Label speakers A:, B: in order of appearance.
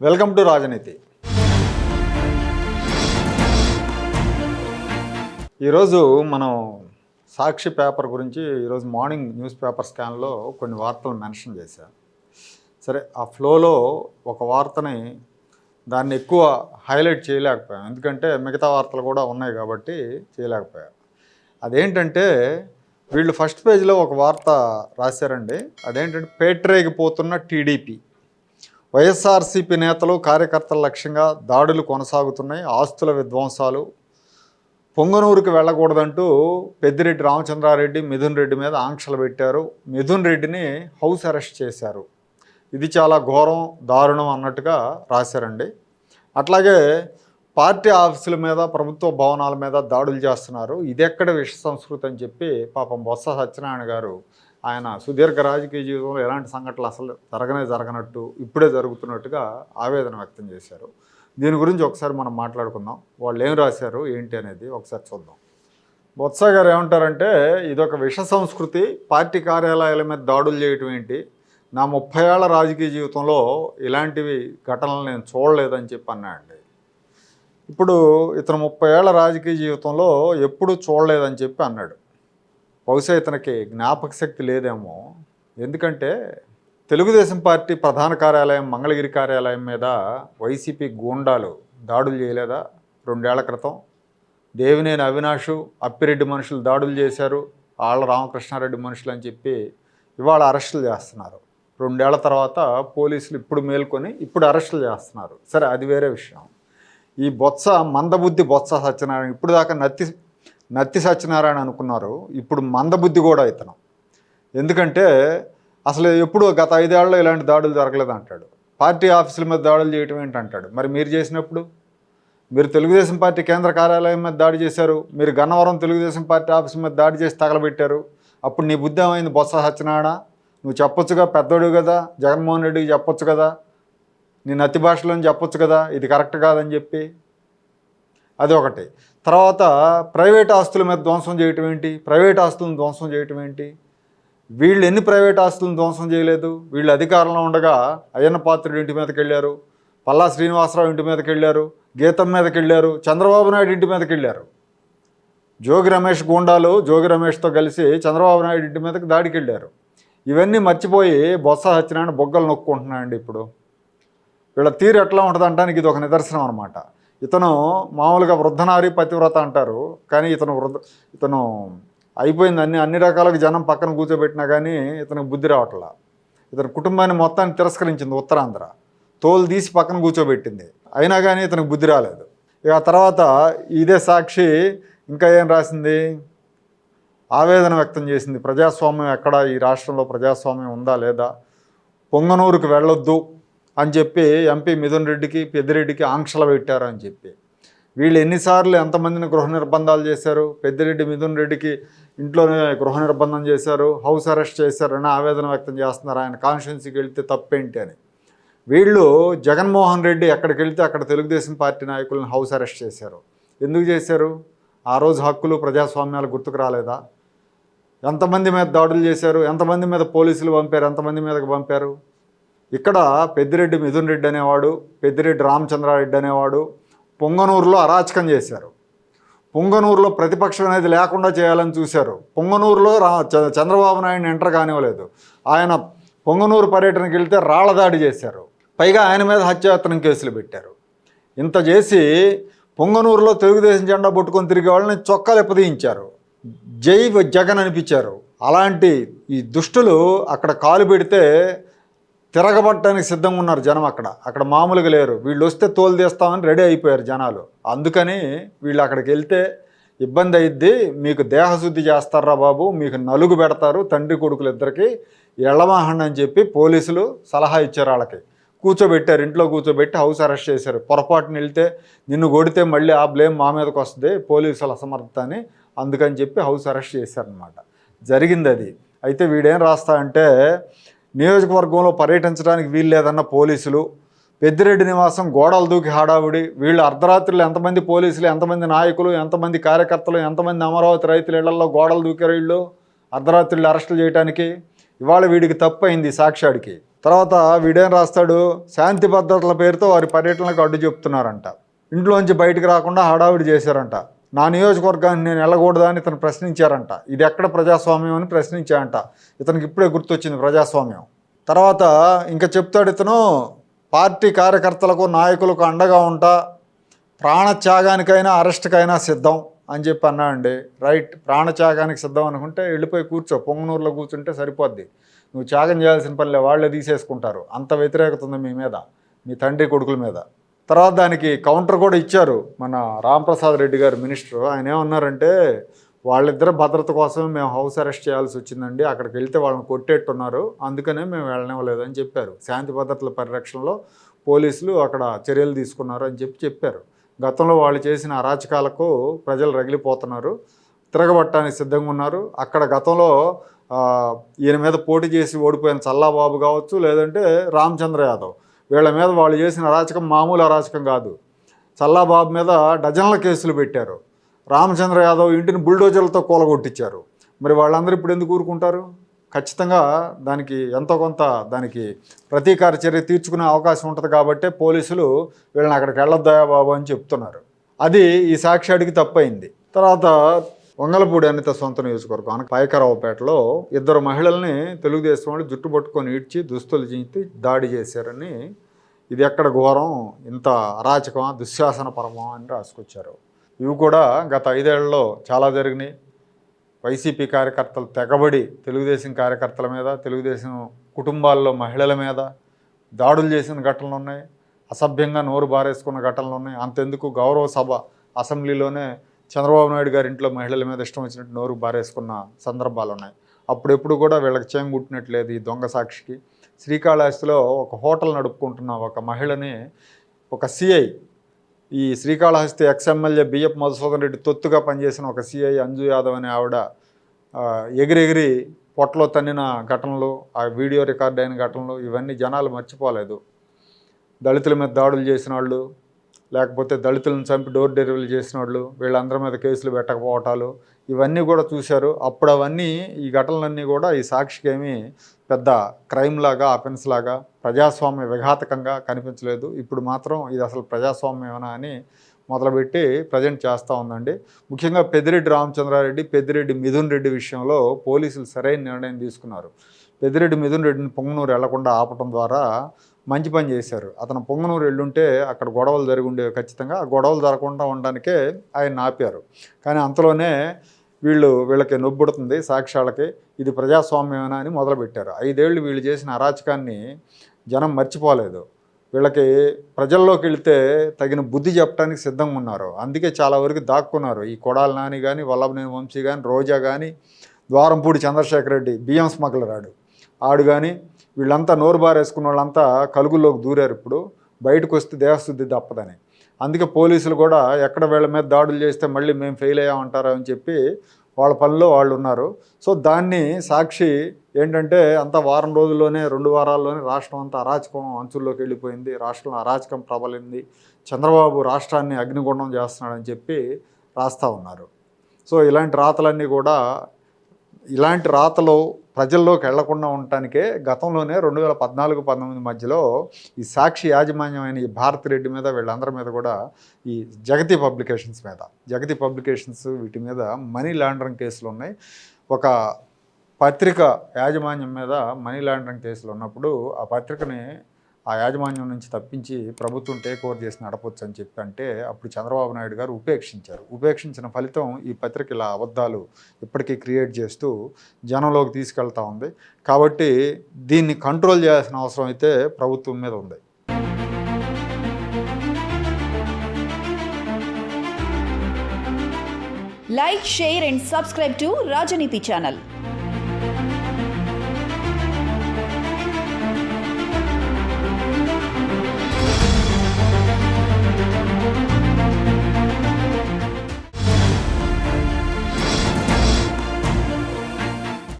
A: Welcome to రాజనీతి. ఈరోజు మనం సాక్షి పేపర్ గురించి ఈరోజు మార్నింగ్ న్యూస్ పేపర్ స్కాన్లో కొన్ని వార్తలు మెన్షన్ చేశారు సరే ఆ ఫ్లోలో ఒక వార్తని దాన్ని ఎక్కువ హైలైట్ చేయలేకపోయాం ఎందుకంటే మిగతా వార్తలు కూడా ఉన్నాయి కాబట్టి చేయలేకపోయాం అదేంటంటే వీళ్ళు ఫస్ట్ పేజ్లో ఒక వార్త రాశారండి. అదేంటంటే పేట్రేగిపోతున్న టీడీపీ. వైఎస్ఆర్సీపీ నేతలు కార్యకర్తల లక్ష్యంగా దాడులు కొనసాగుతున్నాయి. ఆస్తుల విధ్వంసాలు పొంగనూరుకు వెళ్ళకూడదంటూ పెద్దిరెడ్డి రామచంద్రారెడ్డి మిథున్ రెడ్డి మీద ఆంక్షలు పెట్టారు. మిథున్ రెడ్డిని హౌస్ అరెస్ట్ చేశారు. ఇది చాలా ఘోరం దారుణం అన్నట్టుగా రాశారండి. అట్లాగే పార్టీ ఆఫీసుల మీద ప్రభుత్వ భవనాల మీద దాడులు చేస్తున్నారు. ఇది ఎక్కడ విష సంస్కృతి అని చెప్పి పాపం బొత్స సత్యనారాయణ గారు ఆయన సుదీర్ఘ రాజకీయ జీవితంలో ఎలాంటి సంఘటనలు అసలు జరగనే జరగనట్టు ఇప్పుడే జరుగుతున్నట్టుగా ఆవేదన వ్యక్తం చేశారు. దీని గురించి ఒకసారి మనం మాట్లాడుకుందాం. వాళ్ళు ఏం రాశారు ఏంటి అనేది ఒకసారి చూద్దాం. బొత్స గారు ఏమంటారంటే ఇదొక విష సంస్కృతి పార్టీ కార్యాలయాల మీద దాడులు చేయటం ఏంటి? నా ముప్పై ఏళ్ళ రాజకీయ జీవితంలో ఇలాంటివి ఘటనలు నేను చూడలేదని చెప్పి అన్నాడండి. ఇప్పుడు ఇతను ముప్పై ఏళ్ళ రాజకీయ జీవితంలో ఎప్పుడూ చూడలేదని చెప్పి అన్నాడు. బహుశా ఇతనికి జ్ఞాపక శక్తి లేదేమో. ఎందుకంటే తెలుగుదేశం పార్టీ ప్రధాన కార్యాలయం మంగళగిరి కార్యాలయం మీద వైసీపీ గూండాలు దాడులు చేయలేదా? రెండేళ్ళ క్రితం దేవినేని అవినాషు అప్పిరెడ్డి మనుషులు దాడులు చేశారు ఆళ్ళ రామకృష్ణారెడ్డి మనుషులు అని చెప్పి ఇవాళ అరెస్టులు చేస్తున్నారు. రెండేళ్ళ తర్వాత పోలీసులు ఇప్పుడు మేల్కొని ఇప్పుడు అరెస్టులు చేస్తున్నారు. సరే అది వేరే విషయం. ఈ బొత్స మందబుద్ధి బొత్స సత్యనారాయణ ఇప్పుడు దాకా నత్తి నత్తి సత్యనారాయణ అనుకున్నారు. ఇప్పుడు మందబుద్ధి కూడా ఇతను. ఎందుకంటే అసలు ఎప్పుడు గత ఐదేళ్ళలో ఇలాంటి దాడులు జరగలేదు అంటాడు. పార్టీ ఆఫీసుల మీద దాడులు చేయటం ఏంటంటాడు మరి మీరు చేసినప్పుడు? మీరు తెలుగుదేశం పార్టీ కేంద్ర కార్యాలయం మీద దాడి చేశారు. మీరు గన్నవరం తెలుగుదేశం పార్టీ ఆఫీస్ మీద దాడి చేసి తగలబెట్టారు. అప్పుడు నీ బుద్ధి ఏమైంది? బొత్స సత్యనారాయణ నువ్వు చెప్పొచ్చుగా పెద్దోడు కదా జగన్మోహన్ రెడ్డికి చెప్పొచ్చు కదా నీ నత్తి భాషలో చెప్పొచ్చు కదా ఇది కరెక్ట్ కాదని చెప్పి అది ఒకటి తర్వాత ప్రైవేట్ ఆస్తుల మీద ధ్వంసం చేయటం ఏంటి? ప్రైవేట్ ఆస్తులను ధ్వంసం చేయటం ఏంటి? వీళ్ళు ఎన్ని ప్రైవేట్ ఆస్తులను ధ్వంసం చేయలేదు? వీళ్ళు అధికారంలో ఉండగా అయ్యన్న పాత్రుడు ఇంటి మీదకి వెళ్ళారు పల్లా శ్రీనివాసరావు ఇంటి మీదకి వెళ్ళారు గీతం మీదకి వెళ్ళారు చంద్రబాబు నాయుడు ఇంటి మీదకి వెళ్ళారు. జోగి రమేష్ గూండాలు జోగి రమేష్తో కలిసి చంద్రబాబు నాయుడు ఇంటి మీదకి దాడికి వెళ్ళారు. ఇవన్నీ మర్చిపోయి బొత్స సత్యనారాయణ బొగ్గలు నొక్కుంటున్నాయండి ఇప్పుడు. వీళ్ళ తీరు ఎట్లా ఉంటుంది అంటానికి ఇది ఒక నిదర్శనం అనమాట ఇతను మామూలుగా వృద్ధనారి పతివ్రత అంటారు కానీ ఇతను వృద్ధ ఇతను అయిపోయింది అన్ని అన్ని రకాలుగా జనం పక్కన కూర్చోబెట్టినా కానీ ఇతనికి బుద్ధి రావట్లా. ఇతని కుటుంబాన్ని మొత్తాన్ని తిరస్కరించింది ఉత్తరాంధ్ర. తోలు తీసి పక్కన కూర్చోబెట్టింది. అయినా కానీ ఇతనికి బుద్ధి రాలేదు. ఇక తర్వాత ఇదే సాక్షి ఇంకా ఏం రాసింది? ఆవేదన వ్యక్తం చేసింది. ప్రజాస్వామ్యం ఎక్కడ? ఈ రాష్ట్రంలో ప్రజాస్వామ్యం ఉందా లేదా? పొంగనూరుకు వెళ్ళొద్దు. అని చెప్పి ఎంపీ మిథున్ రెడ్డికి పెద్దిరెడ్డికి ఆంక్షలు పెట్టారు అని చెప్పి. వీళ్ళు ఎన్నిసార్లు ఎంతమందిని గృహ నిర్బంధాలు చేశారు? పెద్దిరెడ్డి మిథున్ రెడ్డికి ఇంట్లోనే గృహ నిర్బంధం చేశారు. హౌస్ అరెస్ట్ చేశారని ఆవేదన వ్యక్తం చేస్తున్నారు. ఆయన కాన్స్టిట్యున్సీకి వెళ్తే తప్పేంటి అని. వీళ్ళు జగన్మోహన్ రెడ్డి ఎక్కడికి వెళ్తే అక్కడ తెలుగుదేశం పార్టీ నాయకులను హౌస్ అరెస్ట్ చేశారు. ఎందుకు చేశారు? ఆ రోజు హక్కులు ప్రజాస్వామ్యాలు గుర్తుకు రాలేదా? ఎంతమంది మీద దాడులు చేశారు? ఎంతమంది మీద పోలీసులు పంపారు? ఎంతమంది మీదకి పంపారు? ఇక్కడ పెద్దిరెడ్డి మిథున్ రెడ్డి అనేవాడు పెద్దిరెడ్డి రామచంద్రారెడ్డి అనేవాడు పొంగనూరులో అరాచకం చేశారు. పొంగనూరులో ప్రతిపక్షం అనేది లేకుండా చేయాలని చూశారు. పొంగనూరులో రా చంద్రబాబు నాయుడు ఎంటర్ కానివ్వలేదు. ఆయన పొంగనూరు పర్యటనకి వెళ్తే రాళ్ళదాడి చేశారు. పైగా ఆయన మీద హత్యాయత్నం కేసులు పెట్టారు. ఇంత చేసి పొంగనూరులో తెలుగుదేశం జెండా పట్టుకొని తిరిగే వాళ్ళని చొక్కాలు ఎప్పదీయించారు జై జగన్ అనిపించారు. అలాంటి ఈ దుష్టులు అక్కడ కాలు పెడితే తిరగబట్టడానికి సిద్ధంగా ఉన్నారు జనం అక్కడ. అక్కడ మామూలుగా లేరు. వీళ్ళు వస్తే తోలు తీస్తామని రెడీ అయిపోయారు జనాలు. అందుకని వీళ్ళు అక్కడికి వెళ్తే ఇబ్బంది అయిద్ది. మీకు దేహశుద్ధి చేస్తారా బాబు? మీకు నలుగు పెడతారు. తండ్రి కొడుకులు ఇద్దరికి ఎళ్ళమాహండి అని చెప్పి పోలీసులు సలహా ఇచ్చారు వాళ్ళకి. కూర్చోబెట్టారు. ఇంట్లో కూర్చోబెట్టి హౌస్ అరెస్ట్ చేశారు. పొరపాటున వెళ్తే నిన్ను కొడితే మళ్ళీ ఆ బ్లేమ్ మా మీదకి వస్తుంది. పోలీసుల అసమర్థత అని అందుకని చెప్పి హౌస్ అరెస్ట్ చేశారనమాట జరిగింది అది. అయితే వీడేం రాస్తా అంటే నియోజకవర్గంలో పర్యటించడానికి వీలు లేదన్న పోలీసులు పెద్దిరెడ్డి నివాసం గోడలు దూకి హడావుడి వీళ్ళు అర్ధరాత్రులు ఎంతమంది పోలీసులు ఎంతమంది నాయకులు ఎంతమంది కార్యకర్తలు ఎంతమంది అమరావతి రైతుల ఇళ్ళలో గోడలు దూకారు వీళ్ళు అర్ధరాత్రులు అరెస్టులు చేయడానికి ఇవాళ వీడికి తప్పు అయింది సాక్షాడికి తర్వాత వీడేం రాస్తాడు? శాంతి భద్రతల పేరుతో వారి పర్యటనలకు అడ్డు చెప్తున్నారంట. ఇంట్లోంచి బయటికి రాకుండా హడావిడి చేశారంట. నా నియోజకవర్గాన్ని నేను వెళ్ళకూడదా అని ఇతను ప్రశ్నించారంట. ఇది ఎక్కడ ప్రజాస్వామ్యం అని ప్రశ్నించారంట ఇతనికి ఇప్పుడే గుర్తొచ్చింది ప్రజాస్వామ్యం. తర్వాత ఇంకా చెప్తాడు ఇతను పార్టీ కార్యకర్తలకు నాయకులకు అండగా ఉంటా ప్రాణత్యాగానికైనా అరెస్ట్కైనా సిద్ధం అని చెప్పి అన్నాడండి. రైట్ ప్రాణత్యాగానికి సిద్ధం అనుకుంటే వెళ్ళిపోయి కూర్చో పొంగనూరులో కూర్చుంటే సరిపోద్ది. నువ్వు త్యాగం చేయాల్సిన పనిలే వాళ్ళే తీసేసుకుంటారు. అంత వ్యతిరేకత ఉంది మీ మీద మీ తండ్రి కొడుకుల మీద. తర్వాత దానికి కౌంటర్ కూడా ఇచ్చారు మన రాంప్రసాద్ రెడ్డి గారు మినిస్టర్. ఆయన ఏమన్నారంటే వాళ్ళిద్దరు భద్రత కోసం మేము హౌస్ అరెస్ట్ చేయాల్సి వచ్చిందండి అక్కడికి వెళ్తే వాళ్ళని కొట్టేట్టున్నారు అందుకనే మేము వెళ్ళనివ్వలేదని చెప్పారు. శాంతి భద్రతల పరిరక్షణలో పోలీసులు అక్కడ చర్యలు తీసుకున్నారు అని చెప్పి చెప్పారు. గతంలో వాళ్ళు చేసిన అరాచకాలకు ప్రజలు రగిలిపోతున్నారు తిరగబట్టడానికి సిద్ధంగా ఉన్నారు. అక్కడ గతంలో ఈయన మీద పోటీ చేసి ఓడిపోయిన చల్లాబాబు కావచ్చు లేదంటే రామచంద్ర యాదవ్. వీళ్ళ మీద వాళ్ళు చేసిన అరాచకం మామూలు అరాచకం కాదు. చల్లాబాబు మీద డజన్ల కేసులు పెట్టారు. రామచంద్ర యాదవ్ ఇంటిని బుల్డోజర్లతో కూలగొట్టించారు. మరి వాళ్ళందరూ ఇప్పుడు ఎందుకు ఊరుకుంటారు? ఖచ్చితంగా దానికి ఎంతో కొంత దానికి ప్రతీకార చర్య తీర్చుకునే అవకాశం ఉంటుంది కాబట్టి పోలీసులు వీళ్ళని అక్కడికి వెళ్ళొద్దాయా బాబు అని చెప్తున్నారు. అది ఈ సాక్షి అడిగి తప్పైంది. తర్వాత వంగలపూడి అనిత సొంత నియోజకవర్గం అనక పాయకరావుపేటలో ఇద్దరు మహిళల్ని తెలుగుదేశం వాళ్ళు జుట్టు పట్టుకొని ఈడ్చి దుస్తులు చించి దాడి చేశారని ఇది ఎక్కడ ఘోరం ఇంత అరాచకమా దుశ్శాసన పరమా అని రాసుకొచ్చారు. ఇవి కూడా గత ఐదేళ్ళలో చాలా జరిగినాయి. వైసీపీ కార్యకర్తలు తెగబడి తెలుగుదేశం కార్యకర్తల మీద తెలుగుదేశం కుటుంబాల్లో మహిళల మీద దాడులు చేసిన ఘటనలు ఉన్నాయి. అసభ్యంగా నోరు బారేసుకున్న ఘటనలు ఉన్నాయి. అంతెందుకు గౌరవ సభ అసెంబ్లీలోనే చంద్రబాబు నాయుడు గారి ఇంట్లో మహిళల మీద ఇష్టం వచ్చినట్టు నోరు బారేసుకున్న సందర్భాలు ఉన్నాయి. అప్పుడెప్పుడు కూడా వీళ్ళకి చేయం కుట్టినట్లేదు ఈ దొంగ సాక్షికి. శ్రీకాళహస్తిలో ఒక హోటల్ నడుపుకుంటున్న ఒక మహిళని ఒక సిఐ ఈ శ్రీకాళహస్తి ఎక్స్ఎమ్మెల్యే బిఎఫ్ మధుసూదన్ రెడ్డి తొత్తుగా పనిచేసిన ఒక సిఐ అంజు యాదవ్ అనే ఆవిడ ఎగిరెగిరి పొట్టలో తన్నిన ఘటనలు ఆ వీడియో రికార్డ్ అయిన ఘటనలు ఇవన్నీ జనాలు మర్చిపోలేదు. దళితుల మీద దాడులు చేసిన వాళ్ళు లేకపోతే దళితులను చంపి డోర్ డెలివరీ చేసిన వాళ్ళు వీళ్ళందరి మీద కేసులు పెట్టకపోవటాలు ఇవన్నీ కూడా చూశారు. అప్పుడు అవన్నీ ఈ ఘటనలన్నీ కూడా ఈ సాక్షికి ఏమీ పెద్ద క్రైమ్ లాగా అఫెన్స్ లాగా ప్రజాస్వామ్య విఘాతకంగా కనిపించలేదు. ఇప్పుడు మాత్రం ఇది అసలు ప్రజాస్వామ్యమేనా అని మొదలుపెట్టి ప్రజెంట్ చేస్తూ ఉందండి. ముఖ్యంగా పెద్దిరెడ్డి రామచంద్రారెడ్డి పెద్దిరెడ్డి మిథున్ రెడ్డి విషయంలో పోలీసులు సరైన నిర్ణయం తీసుకున్నారు. పెద్దిరెడ్డి మిథున్ రెడ్డిని పొంగనూరు వెళ్ళకుండా ఆపటం ద్వారా మంచి పని చేశారు. అతను పొంగనూరు వెళ్ళుంటే అక్కడ గొడవలు జరిగి ఉండేవి ఖచ్చితంగా. ఆ గొడవలు జరగకుండా ఉండడానికే ఆయన ఆపారు. కానీ అంతలోనే వీళ్ళు వీళ్ళకి నొబ్బుడుతుంది సాక్ష్యాలకి ఇది ప్రజాస్వామ్యమేనా అని మొదలుపెట్టారు. ఐదేళ్ళు వీళ్ళు చేసిన అరాచకాన్ని జనం మర్చిపోలేదు. వీళ్ళకి ప్రజల్లోకి వెళితే తగిన బుద్ధి చెప్పడానికి సిద్ధంగా ఉన్నారు. అందుకే చాలా వరకు దాక్కున్నారు. ఈ కొడాల నాని కానీ వల్లభనేని వంశీ కానీ రోజా కానీ ద్వారంపూడి చంద్రశేఖర్ రెడ్డి బియ్యం స్మగ్లరాడు. ఆడు కానీ వీళ్ళంతా నోరు బారేసుకున్న వాళ్ళంతా కలుగుల్లోకి దూరారు ఇప్పుడు. బయటకు వస్తే దేహశుద్ధి తప్పదని. అందుకే పోలీసులు కూడా ఎక్కడ వీళ్ళ మీద దాడులు చేస్తే మళ్ళీ మేము ఫెయిల్ అయ్యామంటారా అని చెప్పి వాళ్ళ పనిలో వాళ్ళు ఉన్నారు. సో దాన్ని సాక్షి ఏంటంటే అంత వారం రోజుల్లోనే రెండు వారాల్లోనే రాష్ట్రం అంతా అరాచకం అంచుల్లోకి వెళ్ళిపోయింది. రాష్ట్రంలో అరాచకం ప్రబలింది. చంద్రబాబు రాష్ట్రాన్ని అగ్నిగుండం చేస్తున్నాడని చెప్పి రాస్తూ ఉన్నారు. సో ఇలాంటి రాతలన్నీ కూడా ఇలాంటి రాతలు ప్రజల్లోకి వెళ్ళకుండా ఉండటానికే గతంలోనే రెండు వేల పద్నాలుగు పంతొమ్మిది మధ్యలో ఈ సాక్షి యాజమాన్యమైన ఈ భారత్ రెడ్డి మీద వీళ్ళందరి మీద కూడా ఈ జగతి పబ్లికేషన్స్ మీద జగతి పబ్లికేషన్స్ వీటి మీద మనీ లాండరింగ్ కేసులు ఉన్నాయి. ఒక పత్రిక యాజమాన్యం మీద మనీ లాండరింగ్ కేసులు ఉన్నప్పుడు ఆ పత్రికని ఆ యాజమాన్యం నుంచి తప్పించి ప్రభుత్వం టేక్ ఓవర్ చేసి నడపొచ్చు అని చెప్పి అంటే అప్పుడు చంద్రబాబు నాయుడు గారు ఉపేక్షించారు. ఉపేక్షించిన ఫలితం ఈ పత్రిక ఇలా అబద్ధాలు ఇప్పటికీ క్రియేట్ చేస్తూ జనంలోకి తీసుకెళ్తా ఉంది. కాబట్టి దీన్ని కంట్రోల్ చేయాల్సిన అవసరం అయితే ప్రభుత్వం మీద ఉంది.
B: Like share and subscribe to Rajaneethi channel